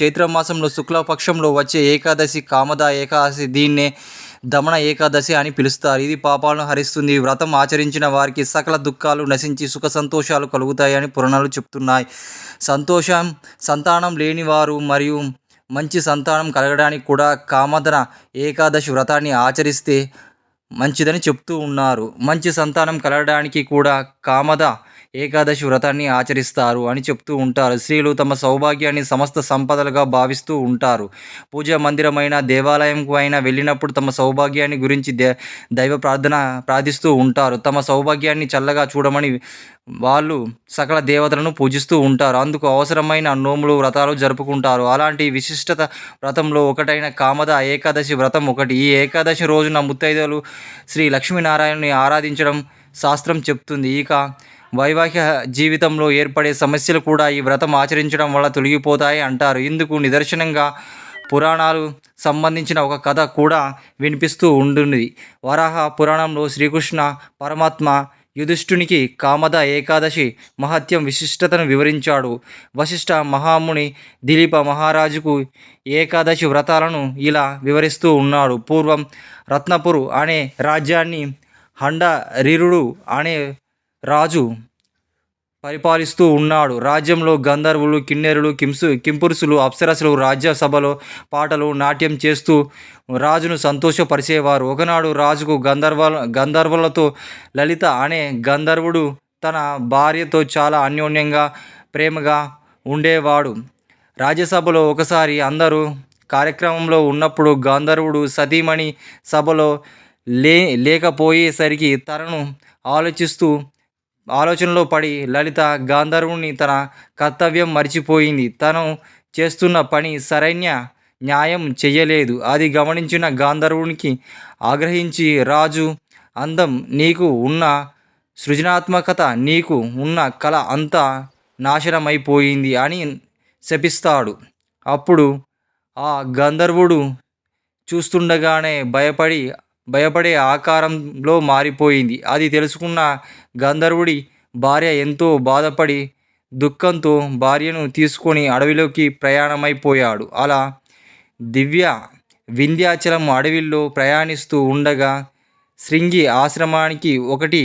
చైత్రమాసంలో శుక్లపక్షంలో వచ్చే ఏకాదశి కామద ఏకాదశి దీన్నే దమన ఏకాదశి అని పిలుస్తారు. ఇది పాపాలను హరిస్తుంది. వ్రతం ఆచరించిన వారికి సకల దుఃఖాలు నశించి సుఖ సంతోషాలు కలుగుతాయని పురాణాలు చెప్తున్నాయి. సంతోషం సంతానం లేనివారు మరియు మంచి సంతానం కలగడానికి కూడా కామదన ఏకాదశి వ్రతాన్ని ఆచరిస్తే మంచిదని చెప్తూ ఉన్నారు. మంచి సంతానం కలగడానికి కూడా కామద ఏకాదశి వ్రతాన్ని ఆచరిస్తారు అని చెప్తూ ఉంటారు. స్త్రీలు తమ సౌభాగ్యాన్ని సమస్త సంపదలుగా భావిస్తూ ఉంటారు. పూజా మందిరమైన దేవాలయంకు అయినా వెళ్ళినప్పుడు తమ సౌభాగ్యాన్ని గురించి దే దైవ ప్రార్థన ప్రార్థిస్తూ ఉంటారు. తమ సౌభాగ్యాన్ని చల్లగా చూడమని వాళ్ళు సకల దేవతలను పూజిస్తూ ఉంటారు. అందుకు అవసరమైన నోములు వ్రతాలు జరుపుకుంటారు. అలాంటి విశిష్టత వ్రతంలో ఒకటైన కామద ఏకాదశి వ్రతం ఒకటి. ఈ ఏకాదశి రోజున ముత్తైదులు శ్రీ లక్ష్మీనారాయణని ఆరాధించడం శాస్త్రం చెప్తుంది. ఇక వైవాహిక జీవితంలో ఏర్పడే సమస్యలు కూడా ఈ వ్రతం ఆచరించడం వల్ల తొలగిపోతాయి అంటారు. ఇందుకు నిదర్శనంగా పురాణాలు సంబంధించిన ఒక కథ కూడా వినిపిస్తూ ఉంటుంది. వరాహ పురాణంలో శ్రీకృష్ణ పరమాత్మ యుధిష్ఠునికి కామద ఏకాదశి మహత్యం విశిష్టతను వివరించాడు. వశిష్ఠ మహాముని దిలీప మహారాజుకు ఏకాదశి వ్రతాలను ఇలా వివరిస్తూ ఉన్నాడు. పూర్వం రత్నపురు అనే రాజ్యాన్ని హండరీరుడు అనే రాజు పరిపాలిస్తూ ఉన్నాడు. రాజ్యంలో గంధర్వులు కిన్నెరులు కింసు కింపురుసులు అప్సరసులు రాజ్యసభలో పాటలు నాట్యం చేస్తూ రాజును సంతోషపరిచేవారు. ఒకనాడు రాజుకు గంధర్వ గంధర్వులతో లలిత అనే గంధర్వుడు తన భార్యతో చాలా అన్యోన్యంగా ప్రేమగా ఉండేవాడు. రాజ్యసభలో ఒకసారి అందరూ కార్యక్రమంలో ఉన్నప్పుడు గంధర్వుడు సతీమణి సభలో లే లేకపోయేసరికి తనను ఆలోచిస్తూ ఆలోచనలో పడి లలిత గాంధర్వుని తన కర్తవ్యం మర్చిపోయింది. తను చేస్తున్న పని సరైన న్యాయం చెయ్యలేదు అది గమనించిన గాంధర్వునికి ఆగ్రహించి రాజు అందం నీకు ఉన్న సృజనాత్మకత నీకు ఉన్న కళ అంతా నాశనమైపోయింది అని శపిస్తాడు. అప్పుడు ఆ గంధర్వుడు చూస్తుండగానే భయపడి భయపడే ఆకారంలో మారిపోయింది. అది తెలుసుకున్న గంధర్వుడి భార్య ఎంతో బాధపడి దుఃఖంతో భార్యను తీసుకొని అడవిలోకి ప్రయాణమైపోయాడు. అలా దివ్య వింధ్యాచలం అడవిలో ప్రయాణిస్తూ ఉండగా శృంగి ఆశ్రమానికి ఒకటి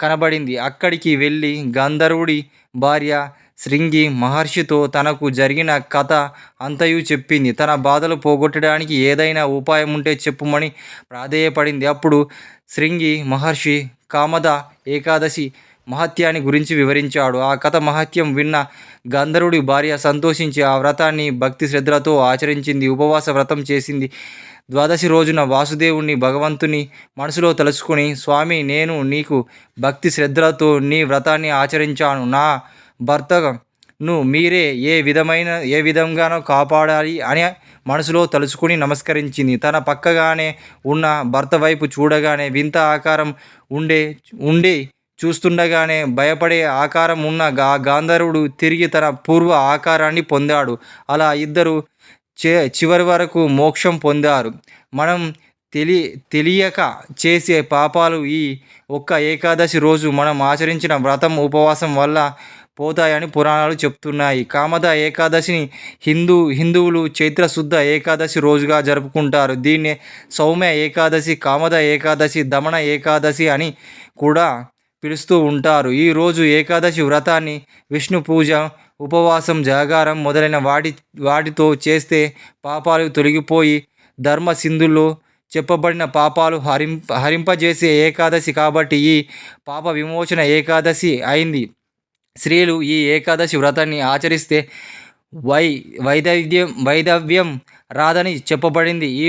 కనబడింది. అక్కడికి వెళ్ళి గంధర్వుడి భార్య శృంగి మహర్షితో తనకు జరిగిన కథ అంతయు చెప్పింది. తన బాధలు పోగొట్టడానికి ఏదైనా ఉపాయం ఉంటే చెప్పుమని ప్రాధేయపడింది. అప్పుడు శృంగి మహర్షి కామద ఏకాదశి మహత్యాన్ని గురించి వివరించాడు. ఆ కథ మహత్యం విన్న గంధర్వుడి భార్య సంతోషించి ఆ వ్రతాన్ని భక్తి శ్రద్ధలతో ఆచరించింది. ఉపవాస వ్రతం చేసింది. ద్వాదశి రోజున వాసుదేవుణ్ణి భగవంతుని మనసులో తలుచుకుని స్వామి నేను నీకు భక్తి శ్రద్ధలతో నీ వ్రతాన్ని ఆచరించాను. నా భర్తను మీరే ఏ విధమైన ఏ విధంగానో కాపాడాలి అని మనసులో తలుచుకుని నమస్కరించింది. తన పక్కగానే ఉన్న భర్త వైపు చూడగానే వింత ఆకారం ఉండే ఉండి చూస్తుండగానే భయపడే ఆకారం ఉన్న గా గాంధర్వుడు తిరిగి తన పూర్వ ఆకారాన్ని పొందాడు. అలా ఇద్దరు చే చివరి వరకు మోక్షం పొందారు. మనం తెలి తెలియక చేసే పాపాలు ఈ ఒక్క ఏకాదశి రోజు మనం ఆచరించిన వ్రతం ఉపవాసం వల్ల పోతాయని పురాణాలు చెప్తున్నాయి. కామద ఏకాదశిని హిందూ హిందువులు చైత్రశుద్ధ ఏకాదశి రోజుగా జరుపుకుంటారు. దీన్నే సౌమ్య ఏకాదశి కామద ఏకాదశి దమన ఏకాదశి అని కూడా పిలుస్తూ ఉంటారు. ఈరోజు ఏకాదశి వ్రతాన్ని విష్ణు పూజ ఉపవాసం జాగారం మొదలైన వాటి వాటితో చేస్తే పాపాలు తొలగిపోయి ధర్మ సింధుల్లో చెప్పబడిన పాపాలు హరిం హరింపజేసే ఏకాదశి కాబట్టి ఈ పాప విమోచన ఏకాదశి అయింది. స్త్రీలు ఈ ఏకాదశి వ్రతాన్ని ఆచరిస్తే వై వైదవ్యం వైదవ్యం రాదని చెప్పబడింది. ఈ